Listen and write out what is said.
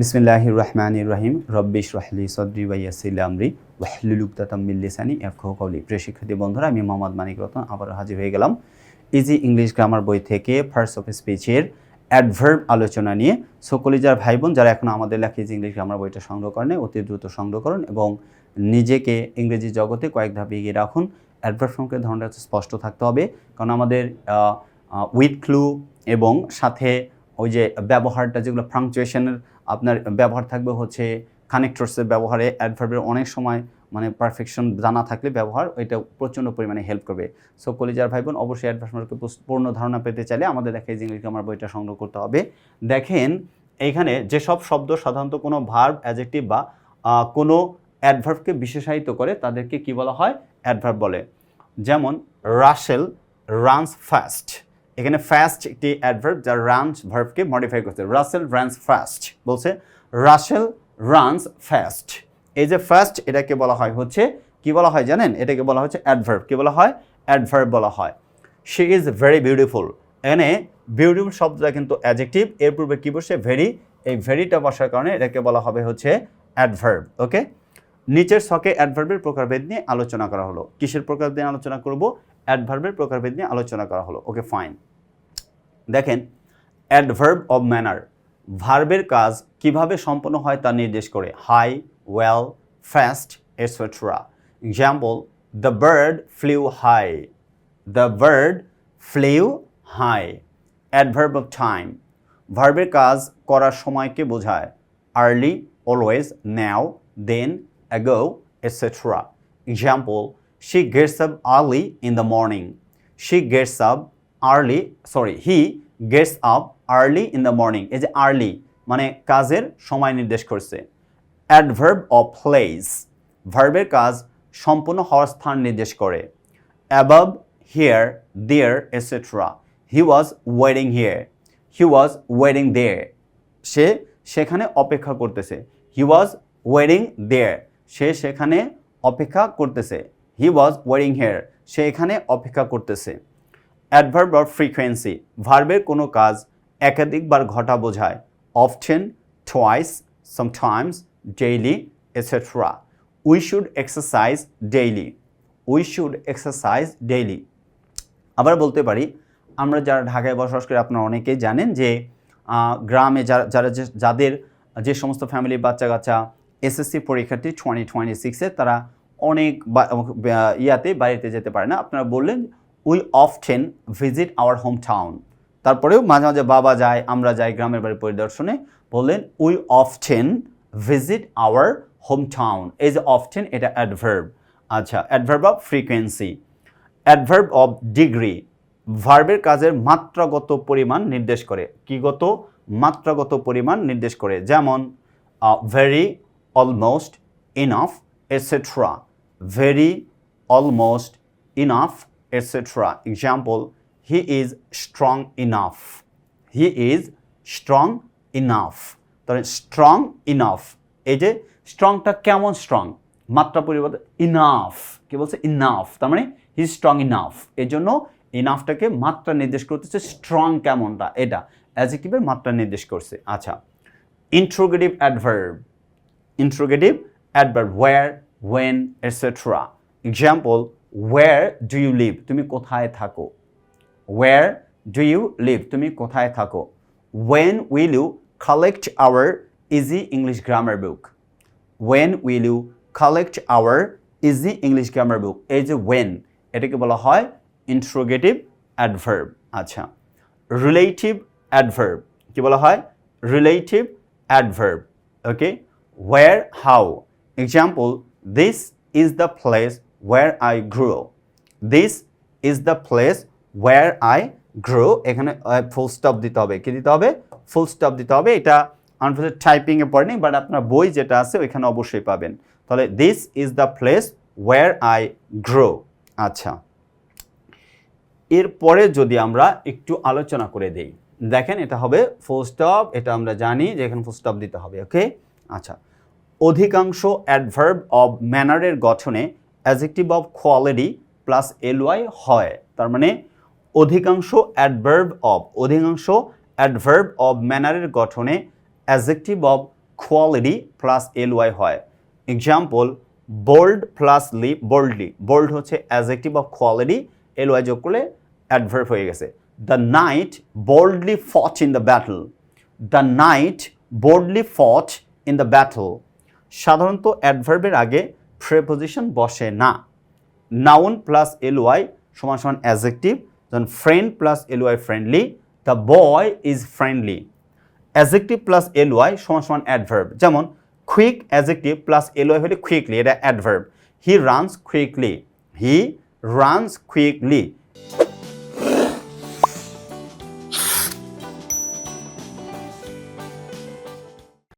বিসমিল্লাহির রহমানির রহিম রব্বিশ রাহলি সদরি ওয়াইয়াসিল আমরি। ওয়াহলুলুকতাতাম্মিল এফখাহু কওলি। প্রিয় শিক্ষার্থী বন্ধুরা, আমি মোহাম্মদ মানিক রতন আবার হাজির হয়ে গেলাম ইজি ইংলিশ গ্রামার বই থেকে ফার্স্ট অফ স্পিচের অ্যাডভার্ব আলোচনা নিয়ে। সকলিজার ভাই বোন যারা এখন আমাদের লেখা ইজি ইংলিশ গ্রামার বইটা সংগ্রহ করেন অতি দ্রুত সংগ্রহ করুন এবং নিজেকে ইংরেজি জগতে কয়েক ধাপ এগিয়ে রাখুন। অ্যাডভার্ব সংখ্যের ধরনটা স্পষ্ট থাকতে হবে। কারণ আমাদের উইথ ক্লু এবং সাথে ওই যে ব্যবহারটা যেগুলো ফ্রাংচুয়েশনের আপনার ব্যবহার থাকবে হচ্ছে কানেক্টরসের ব্যবহারে অ্যাডভার্বের অনেক সময় মানে পারফেকশন জানা থাকলে ব্যবহার, এটা প্রচণ্ড পরিমাণে হেল্প করবে। সো কলিজার ভাই বোন অবশ্যই অ্যাডভার্ব সম্পর্কে পূর্ণ ধারণা পেতে চাইলে আমাদের দেখা ইংলিশ আমার বইটা সংগ্রহ করতে হবে। দেখেন, এইখানে যেসব শব্দ সাধারণত কোনো ভার্ব অ্যাজেক্টিভ বা কোনো অ্যাডভার্বকে বিশেষায়িত করে তাদেরকে কি বলা হয়? অ্যাডভার্ব বলে। যেমন রাসেল রানস ফাস্ট এখানে ফাস্ট একটি অ্যাডভার্ব যা রানস ভার্বকে মডিফাই করছে। রাসেল রানস ফাস্ট বলছে রাসেল রানস ফাস্ট এই যে ফার্স্ট এটাকে বলা হয় হচ্ছে, কি বলা হয় জানেন? এটাকে বলা হচ্ছে অ্যাডভার্ব কি বলা হয়? অ্যাডভার্ব বলা হয়। শি ইজ ভেরি বিউটিফুল এখানে বিউটিফুল শব্দটা কিন্তু অ্যাডজেক্টিভ এর পূর্বে কি বসে? ভেরি এই ভেরিটা বসার কারণে এটাকে বলা হবে হচ্ছে অ্যাডভার্ব ওকে নিচের ছকে অ্যাডভার্বের প্রকারভেদ নিয়ে আলোচনা করা হলো। কিসের প্রকারভেদ নিয়ে আলোচনা করব? অ্যাডভার্বের প্রকারভেদ নিয়ে আলোচনা করা হলো। ওকে ফাইন দেখেন অ্যাডভার্ব অব ম্যানার ভার্বের কাজ কীভাবে সম্পন্ন হয় তা নির্দেশ করে। High well fast etcetera example the bird flew high the bird flew high adverb of time ভার্বের কাজ করার সময়কে বোঝায়। Early always now then ago etcetera example she gets up early in the morning she gets up early sorry he gets up early in the morning এই যে early মানে কাজের সময় নির্দেশ করছে। অ্যাডভার্ব অফ প্লেস ভার্বের কাজ সম্পূর্ণ হওয়ার স্থান নির্দেশ করে। Above here there etcetera he was waiting here he was waiting there সে সেখানে অপেক্ষা করতেছে। হি ওয়াজ ওয়েডিং দেয়ার সে সেখানে অপেক্ষা করতেছে। হি ওয়াজ ওয়েডিং হেয়ার সে এখানে অপেক্ষা করতেছে। অ্যাডভার্ব অফ ফ্রিকোয়েন্সি ভার্বের কোনো কাজ একাধিকবার ঘটা বোঝায়। Often twice sometimes daily etcetera we should exercise daily we should exercise daily আবার বলতে পারি, আমরা যারা ঢাকায় বসবাস করি, আপনারা অনেকেই জানেন যে গ্রামে যারা যারা যাদের যে সমস্ত ফ্যামিলির বাচ্চা কাচ্চা এসএসসি পরীক্ষার্থী টোয়েন্টি টোয়েন্টি সিক্সে তারা অনেক ইয়াতে বাড়িতে যেতে পারে না। আপনারা বললেন we often visit our home town তারপরেও মাঝে মাঝে বাবা যায়, আমরা যাই গ্রামের বাড়ি পরিদর্শনে। বললেন we often visit our home town এই যে অফটেন এটা অ্যাডভার্ব আচ্ছা adverb of frequency adverb of degree ভার্বের কাজের মাত্রাগত পরিমাণ নির্দেশ করে। কিগত? মাত্রাগত পরিমাণ নির্দেশ করে। যেমন very almost enough etcetera very almost enough etcetera example he is strong enough he is strong enough তাহলে স্ট্রং ইনাফ এই যে স্ট্রংটা কেমন স্ট্রং মাত্রা পরিবর্তন ইনাফ কি বলছে? ইনাফ তার মানে হি স্ট্রং ইনাফ এই জন্য ইনাফটাকে মাত্রা নির্দেশ করতেছে স্ট্রং কেমনটা? এটা অ্যাজেক্টিভের মাত্রা নির্দেশ করছে। আচ্ছা interrogative adverb interrogative adverb where when etcetera example where do you live তুমি কোথায় থাকো? ওয়ার ডু ইউ লিভ তুমি কোথায় থাকো? When will you collect our easy English grammar book when will you collect our easy English grammar book এই যে when এটাকে বলা হয় ইন্ট্রোগেটিভ অ্যাডভার্ব আচ্ছা। রিলেটিভ অ্যাডভার্ব কি বলা হয়? Relative adverb okay where how example this is the place where I grow this is the place where I grow এখানে ফুল স্টপ দিতে হবে। কি দিতে হবে? ফুল স্টপ দিতে হবে। এটা আনফর্চুনেট টাইপিংয়ে পড়েনি বাট আপনার বই যেটা আছে, ওইখানে অবশ্যই পাবেন। তাহলে this is the place where I grow আচ্ছা। এরপরে যদি আমরা একটু আলোচনা করে দেই। দেখেন, এটা হবে ফুল স্টপ এটা আমরা জানি যে এখানে ফুল স্টপ দিতে হবে ওকে আচ্ছা অধিকাংশ অ্যাডভার্ব অব ম্যানারের গঠনে adjective of quality plus L Y হয়। তার মানে অধিকাংশ অ্যাডভার্ব অব, অধিকাংশ অ্যাডভার্ব অব ম্যানারের গঠনে adjective of quality plus L Y হয়। Example bold plus ly boldly bold হচ্ছে adjective of quality L Y যোগ করলে অ্যাডভার্ব হয়ে গেছে। The knight boldly fought in the battle the knight boldly fought in the battle সাধারণত অ্যাডভার্বের আগে preposition বসে না। নাউন প্লাস এল ওয়াই সমান সমান অ্যাজেক্টিভ যেমন friend plus L Y friendly the boy is friendly adjective plus L Y সমান সমান অ্যাডভার্ব যেমন quick adjective plus L Y হলে কুইকলি এটা adverb he runs quickly he runs quickly